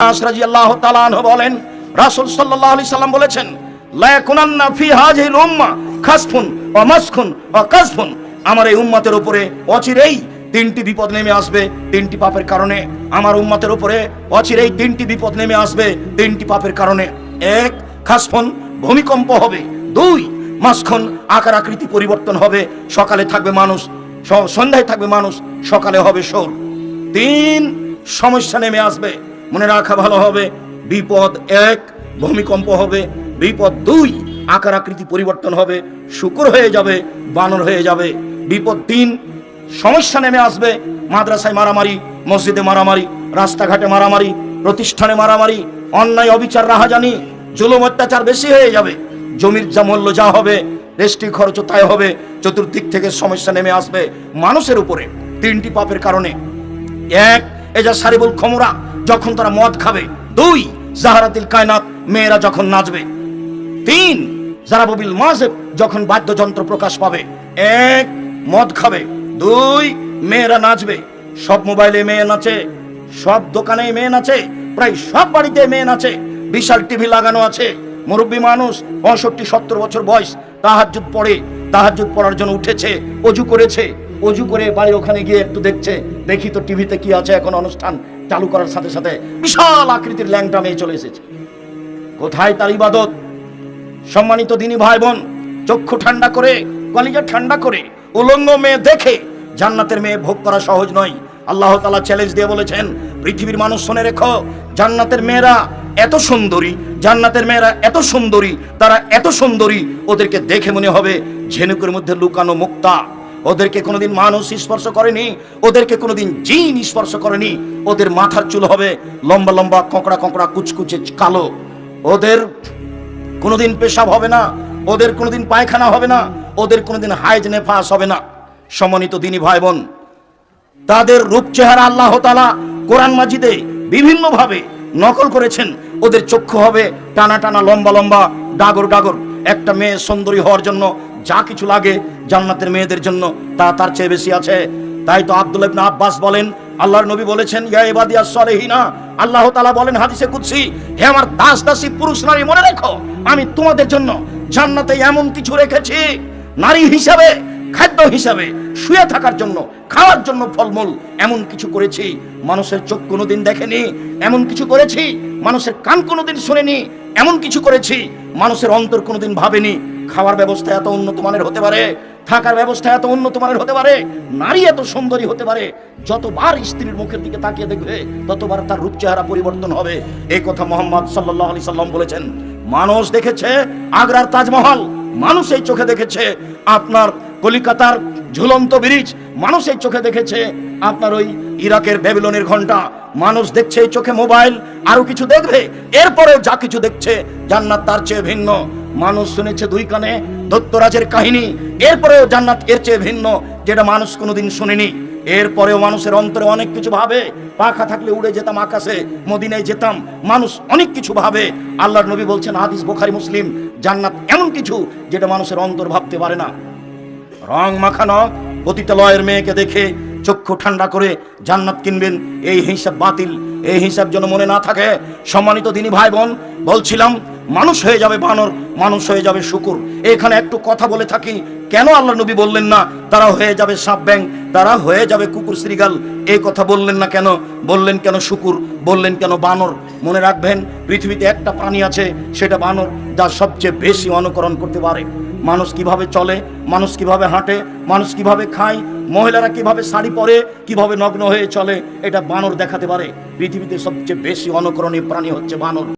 আল্লাহ তালাহ বলেন, রাসুল সাল্লাহ আলি সাল্লাম বলেছেন লায়াকুনান্না ফি উম্মা খাসফুন ও মাসখুন ও কাসফুন। আমার এই উপরে অচিরেই তিনটি বিপদ নেমে আসবে, তিনটি পাপের কারণে। আমার উপরে অচিরেই তিনটি বিপদ নেমে আসবে, তিনটি পাপের কারণে। এক, খাসফুন ভূমিকম্প হবে। দুই, মাসখন আকার আকৃতি পরিবর্তন হবে। সকালে থাকবে মানুষ সন্ধ্যায় থাকবে মানুষ, সকালে হবে সোর তিন, সমস্যা নেমে আসবে। মনে রাখা ভালো হবে। বিপদ এক, ভূমিকম্প হবে। বিপদ দুই, আকার আকৃতি পরিবর্তন হবে। শুকুর হয়ে যাবে, বানর হয়ে যাবে। বিপদ তিন, সমস্যা নেমে আসবে। মাদ্রাসায় মারামারি, মসজিদে মারামারি, রাস্তাঘাটে মারামারি, প্রতিষ্ঠানে মারামারি, অন্যায়, অবিচার, রাহাজানি, জুলুম, অত্যাচার বেশি হয়ে যাবে। জমির যা মূল্য যা হবে রেস্টি খরচ তাই হবে। চতুর্দিক থেকে সমস্যা নেমে আসবে মানুষের উপরে। তিনটি পাপের কারণে। এক এজা সারিবুল খমরা যখন তারা মদ খাবে, দুই, জাহারাতিল কায়নাত মেয়েরা যখন নাচবে, তিন জারাববিল মাজেব যখন বাদ্যযন্ত্র প্রকাশ পাবে, এক, মদ খাবে, দুই, মেয়েরা নাচবে। সব মোবাইলে মেয়ে নাচে, সব দোকানে মেয়ে নাচে, প্রায় সব বাড়িতে মেয়ে নাচে। বিশাল টিভি লাগানো আছে। মুরব্বী মানুষ, পঁয়ষট্টি, সত্তর বছর বয়স তাহাজুদ পড়ে। তাহাজুদ পড়ার জন্য উঠেছে, অজু করেছে। অজু করে বাড়ির ওখানে গিয়ে একটু দেখছে। দেখি তো টিভিতে কি আছে এখন অনুষ্ঠান। চালু করার সাথে সাথে বিশাল আকৃতির ল্যাংটা মেয়ে চলে এসেছে। কোথায় তার ইবাদত? সম্মানিত দিনী ভাই বোন চক্ষু ঠান্ডা করে, কলিজা ঠান্ডা করে, উলঙ্গ মেয়ে দেখে জান্নাতের মেয়ে ভোগ করা সহজ নয়। আল্লাহ তালা চ্যালেঞ্জ দিয়ে বলেছেন, পৃথিবীর মানুষ শুনে রেখো, জান্নাতের মেয়েরা এত সুন্দরী, জান্নাতের মেয়েরা এত সুন্দরী, তারা এত সুন্দরী, ওদেরকে দেখে মনে হবে ঝেনুকের মধ্যে লুকানো মুক্তা। ওদেরকে কোনোদিন মানুষ স্পর্শ করেনি, ওদেরকে কোনোদিন জিন স্পর্শ করেনি। ওদের মাথার চুল হবে লম্বা লম্বা, কঁকড়া কঁকড়া, কুচকুচে কালো। ওদের কোনোদিন পেশাব হবে না, ওদের কোনোদিন পায়খানা হবে না, ওদের কোনোদিন হাইজ নেফাস হবে না। সম্মানিত দিনী ভাই বোন তাদের রূপ চেহারা আল্লাহ তালা কোরআন মাজিদে বিভিন্নভাবে নকল করেছেন। ওদের চক্ষু হবে টানা টানা লম্বা লম্বা, ডাগর ডাগর। একটা মেয়ে সুন্দরী হওয়ার জন্য যা কিছু লাগে জান্নাতের মেয়েদের জন্য তা তার চেয়ে বেশি আছে। তাই তো আব্দুল ইবনে আব্বাস বলেন, আল্লাহর নবী বলেছেন, ইয়া সলেহিনা আল্লাহ তাআলা বলেন হাদিসে কুদসি, হে আমার দাস দাসী পুরুষ নারী মনে রেখো, আমি তোমাদের জন্য জান্নাতে এমন কিছু রেখেছি। নারী হিসাবে, খাদ্য হিসাবে, শুয়ে থাকার জন্য, খাওয়ার জন্য ফলমূল এমন কিছু করেছি। মানুষের চোখ কোনোদিন দেখেনি, এমন কিছু করেছি। মানুষের কান কোনোদিন শোনেনি, এমন কিছু করেছি। মানুষের অন্তর কোনোদিন ভাবেনি। খাওয়ার ব্যবস্থা এত উন্নত মানের হতে পারে? থাকার ব্যবস্থা এত উন্নত মানের হতে পারে? নারী এত সুন্দরী হতে পারে? যতবার স্ত্রীর মুখের দিকে তাকিয়ে দেখবে, ততবার তার রূপ চেহারা পরিবর্তন হবে। এই কথা মোহাম্মদ সাল্লাহ আলি সাল্লাম বলেছেন। মানুষ দেখেছে, আগ্রার তাজমহল, মানুষ এই চোখে দেখেছে। আপনার কলিকাতার ঝুলন্ত ব্রিজ, মানুষ এই চোখে দেখেছে। আপনার ওই ইরাকের ব্যাবিলনের ঘণ্টা, মানুষ দেখছে এই চোখে মোবাইল, আরও কিছু দেখবে। এরপরেও যা কিছু দেখছে, জান্নাত তার চেয়ে ভিন্ন। মানুষ শুনেছে দুই কানে দত্তরাজের কাহিনী। এরপরেও জান্নাত এর চেয়ে ভিন্ন, যেটা মানুষ কোনোদিন শুনেনি। এরপরেও মানুষের অন্তরে অনেক কিছু ভাবে। পাখা থাকলে উড়ে যেতাম আকাশে, মদিনায় যেতাম। মানুষ অনেক কিছু ভাবে। আল্লাহর নবী বলছেন, হাদিস বোখারি, মুসলিম, জান্নাত এমন কিছু যেটা মানুষের অন্তর ভাবতে পারে না। রং মাখানো পতিতালয়ের মেয়েকে দেখে চক্ষু ঠান্ডা করে জান্নাত কিনবেন। এই হিসাব বাতিল, এই হিসাব যেন মনে না থাকে। সম্মানিত দিনী ভাই বোন, বলছিলাম মানুষ হয়ে যাবে বানর, মানুষ হয়ে যাবে শুকুর। এখানে একটু কথা বলে থাকি, কেন আল্লাহ নবী বললেন না, তারা হয়ে যাবে সাপ ব্যাং, তারা হয়ে যাবে কুকুর শ্রীগাল। এই কথা বললেন না কেন? বললেন কেন শুকুর? বললেন কেন বানর? মনে রাখবেন, পৃথিবীতে একটা প্রাণী আছে, সেটা বানর যা সবচেয়ে বেশি অনুকরণ করতে পারে। মানুষ কীভাবে চলে, মানুষ কীভাবে হাঁটে, মানুষ কীভাবে খায়, মহিলারা কীভাবে শাড়ি পরে, কীভাবে নগ্ন হয়ে চলে, এটা বানর দেখাতে পারে। পৃথিবীতে সবচেয়ে বেশি অনুকরণীয় প্রাণী হচ্ছে বানর।